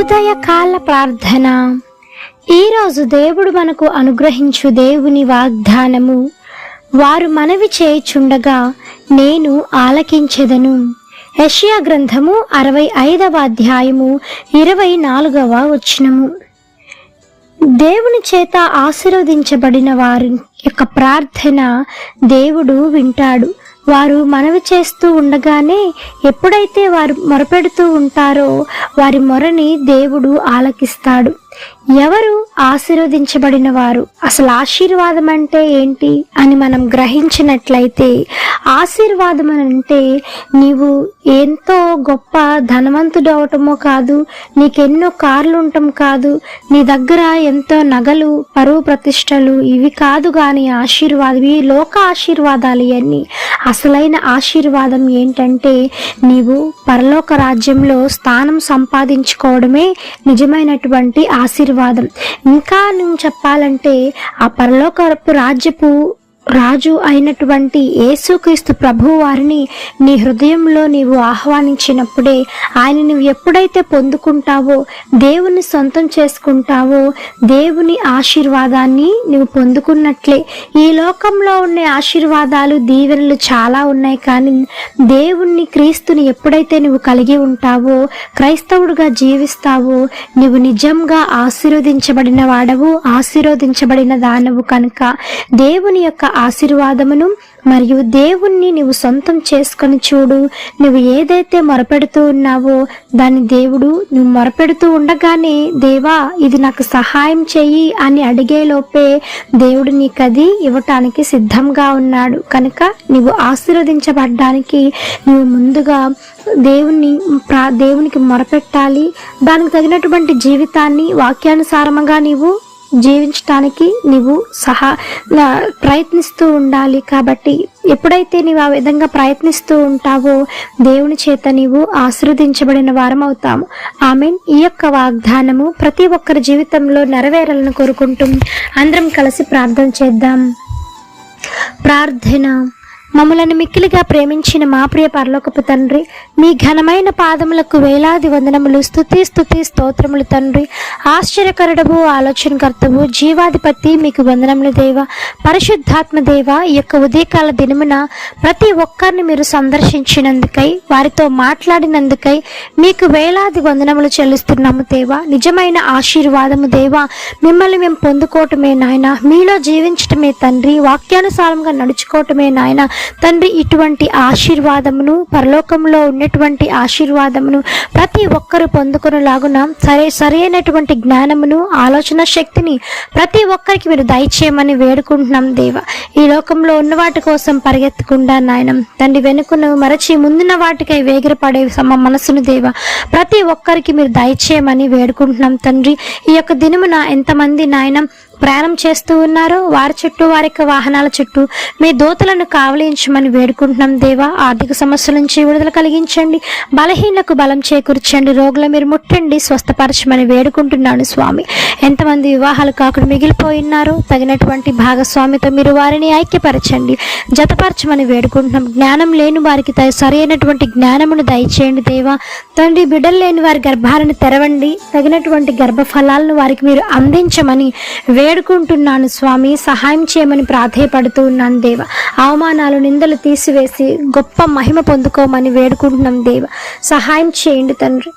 ఉదయకాల ప్రార్థన. ఈరోజు దేవుడు మనకు అనుగ్రహించు దేవుని వాగ్దానము. వారు మనవి చేయుచుండగా నేను ఆలకించెదను. యషియా గ్రంథము అరవై ఐదవ అధ్యాయము ఇరవై నాలుగవ వచనము. దేవుని చేత ఆశీర్వదించబడిన వారి యొక్క ప్రార్థన దేవుడు వింటాడు. వారు మనవి చేస్తూ ఉండగానే ఎప్పుడైతే వారు మొరపెడుతూ ఉంటారో వారి మొరని దేవుడు ఆలకిస్తాడు. ఎవరు ఆశీర్వదించబడిన వారు అసలు ఆశీర్వాదం అంటే ఏంటి అని మనం గ్రహించినట్లయితే ఆశీర్వాదం అని అంటే నీవు ఎంతో గొప్ప ధనవంతుడు అవటమో కాదు నీకెన్నో కార్లు ఉండటం కాదు నీ దగ్గర ఎంతో నగలు పరువు ప్రతిష్టలు ఇవి కాదు కానీ ఆశీర్వాదం ఈ లోక ఆశీర్వాదాలు ఇవన్నీ. అసలైన ఆశీర్వాదం ఏంటంటే నీవు పరలోక రాజ్యంలో స్థానం సంపాదించుకోవడమే నిజమైనటువంటి ఆశీర్వాదం ఆశీర్వాదం. ఇంకా నువ్వు చెప్పాలంటే ఆ పరలోకపు రాజ్యపు రాజు అయినటువంటి యేసుక్రీస్తు ప్రభు వారిని నీ హృదయంలో నీవు ఆహ్వానించినప్పుడే ఆయన నువ్వు ఎప్పుడైతే పొందుకుంటావో దేవుని సొంతం చేసుకుంటావో దేవుని ఆశీర్వాదాన్ని నువ్వు పొందుకున్నట్లే. ఈ లోకంలో ఉన్న ఆశీర్వాదాలు దీవెనలు చాలా ఉన్నాయి కానీ దేవుణ్ణి క్రీస్తుని ఎప్పుడైతే నువ్వు కలిగి ఉంటావో క్రైస్తవుడుగా జీవిస్తావో నువ్వు నిజంగా ఆశీర్వదించబడిన వాడవు ఆశీర్వదించబడిన దానవు కనుక దేవుని యొక్క ఆశీర్వాదమును మరియు దేవుణ్ణి నువ్వు సొంతం చేసుకొని చూడు. నువ్వు ఏదైతే మొరపెడుతూ ఉన్నావో దాన్ని దేవుడు నువ్వు మొరపెడుతూ ఉండగానే దేవా ఇది నాకు సహాయం చెయ్యి అని అడిగే లోపే దేవుడు నీకు అది ఇవ్వటానికి సిద్ధంగా ఉన్నాడు. కనుక నువ్వు ఆశీర్వదించబడ్డానికి నువ్వు ముందుగా దేవుని ప్రా దేవునికి మొరపెట్టాలి. దానికి తగినటువంటి జీవితాన్ని వాక్యానుసారముగా నీవు జీవించటానికి నీవు సహా ప్రయత్నిస్తూ ఉండాలి. కాబట్టి ఎప్పుడైతే నీవు ఆ విధంగా ప్రయత్నిస్తూ ఉంటావో దేవుని చేత నీవు ఆశీర్వదించబడిన వారం అవుతాము. ఆమె ఈ యొక్క వాగ్దానము ప్రతి ఒక్కరి జీవితంలో నెరవేరాలని కోరుకుంటూ అందరం కలిసి ప్రార్థన చేద్దాం. ప్రార్థన. మమ్మలను మిక్కిలిగా ప్రేమించిన మా ప్రియ పరలోకపు తండ్రి మీ ఘనమైన పాదములకు వేలాది వందనములు స్థుతి స్థుతి స్తోత్రములు తండ్రి. ఆశ్చర్యకరుడవు ఆలోచనకర్తవు జీవాధిపతి మీకు వందనములు దేవ. పరిశుద్ధాత్మ దేవ ఈ యొక్క ఉదయకాల దినమున ప్రతి ఒక్కరిని మీరు సందర్శించినందుకై వారితో మాట్లాడినందుకై మీకు వేలాది వందనములు చెల్లిస్తున్నాము దేవా. నిజమైన ఆశీర్వాదము దేవా. మిమ్మల్ని మేము పొందుకోవటమే నాయన. మీలో జీవించటమే తండ్రి. వాక్యానుసారంగా నడుచుకోవటమే నాయన. తండ్రి ఇటువంటి ఆశీర్వాదమును పరలోకంలో ఉన్నటువంటి ఆశీర్వాదమును ప్రతి ఒక్కరు పొందుకునేలాగున సరే సరైనటువంటి జ్ఞానమును ఆలోచన శక్తిని ప్రతి ఒక్కరికి మీరు దయచేయమని వేడుకుంటున్నాం దేవ. ఈ లోకంలో ఉన్న వాటి కోసం పరిగెత్తకుండా నాయనం. తండ్రి వెనుకను మరచి ముందున్న వాటికై వేగిరపడే సమ మనసును దేవ ప్రతి ఒక్కరికి మీరు దయచేయమని వేడుకుంటున్నాం తండ్రి. ఈ యొక్క దినమున ఎంతమంది నాయనం ప్రయాణం చేస్తూ ఉన్నారు. వారి చుట్టూ వారి యొక్క వాహనాల చుట్టూ మీ దోతలను కావలించమని వేడుకుంటున్నాం దేవా. ఆర్థిక సమస్యల నుంచి విడుదల కలిగించండి. బలహీనకు బలం చేకూర్చండి. రోగుల మీరు ముట్టండి. స్వస్థపరచమని వేడుకుంటున్నాను స్వామి. ఎంతమంది వివాహాలు కాకుండా మిగిలిపోయినారో తగినటువంటి భాగస్వామితో మీరు వారిని ఐక్యపరచండి. జతపరచమని వేడుకుంటున్నాం. జ్ఞానం లేని వారికి సరైనటువంటి జ్ఞానమును దయచేయండి దేవా. తండ్రి బిడ్డలు లేని వారి గర్భాలను తెరవండి. తగినటువంటి గర్భఫలాలను వారికి మీరు అందించమని వే వేడుకుంటున్నాను స్వామి. సహాయం చేయమని ప్రాధేయపడుతూ ఉన్నాను దేవ. అవమానాలు నిందలు తీసివేసి గొప్ప మహిమ పొందుకోమని వేడుకుంటున్నాం దేవ. సహాయం చేయండి తండ్రి.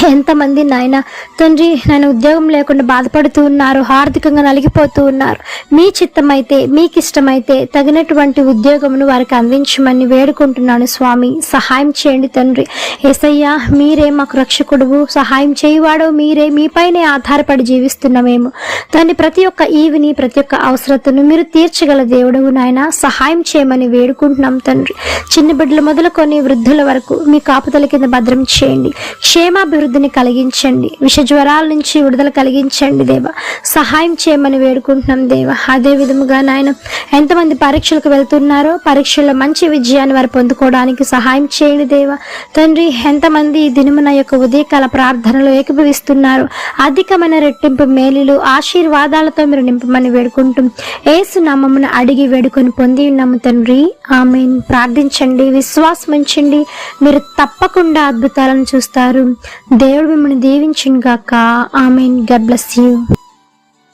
ఎంతమంది నాయన తండ్రి నేను ఉద్యోగం లేకుండా బాధపడుతూ ఉన్నారు ఆర్థికంగా నలిగిపోతూ ఉన్నారు. మీ చిత్తమైతే మీకు ఇష్టమైతే తగినటువంటి ఉద్యోగమును వారికి అందించమని వేడుకుంటున్నాను స్వామి. సహాయం చేయండి తండ్రి. ఏసయ్యా మీరే మాకు రక్షకుడువు. సహాయం చేయువాడో మీరే మీపైనే ఆధారపడి జీవిస్తున్నామేమో తండ్రి ప్రతి ఒక్క ఈవిని ప్రతి ఒక్క అవసరతను మీరు తీర్చగల దేవుడు నాయన. సహాయం చేయమని వేడుకుంటున్నాం తండ్రి. చిన్న బిడ్డలు మొదలుకొని వృద్ధుల వరకు మీ కాపుదల కింద భద్రం చేయండి. క్షేమాభివృద్ధిని కలిగించండి. విష జ్వరాల నుంచి విడుదల కలిగించండి దేవ. సహాయం చేయమని వేడుకుంటున్నాం దేవ. అదే విధముగా నాయన ఎంతమంది పరీక్షలకు వెళ్తున్నారో పరీక్షల్లో మంచి విజయాన్ని వారు పొందుకోవడానికి సహాయం చేయండి దేవ. తండ్రి ఎంతమంది ఈ దినమున యొక్క ఉదయకాల ప్రార్థనలు ఏకీభవిస్తున్నారు అధికమైన రెట్టింపు మేలులు ఆశీర్వాదాలతో మీరు నింపమని వేడుకుంటూ ఏసు నామమున అడిగి వేడుకొని పొంది ఉన్నాము తండ్రి. ఆమె ప్రార్థించండి విశ్వాసం ఉంచండి మీరు తప్పకుండా అద్భుతాలను చూస్తారు. దేవుడు మిమ్మల్ని దీవించును గాక ఆమెన్. God bless you.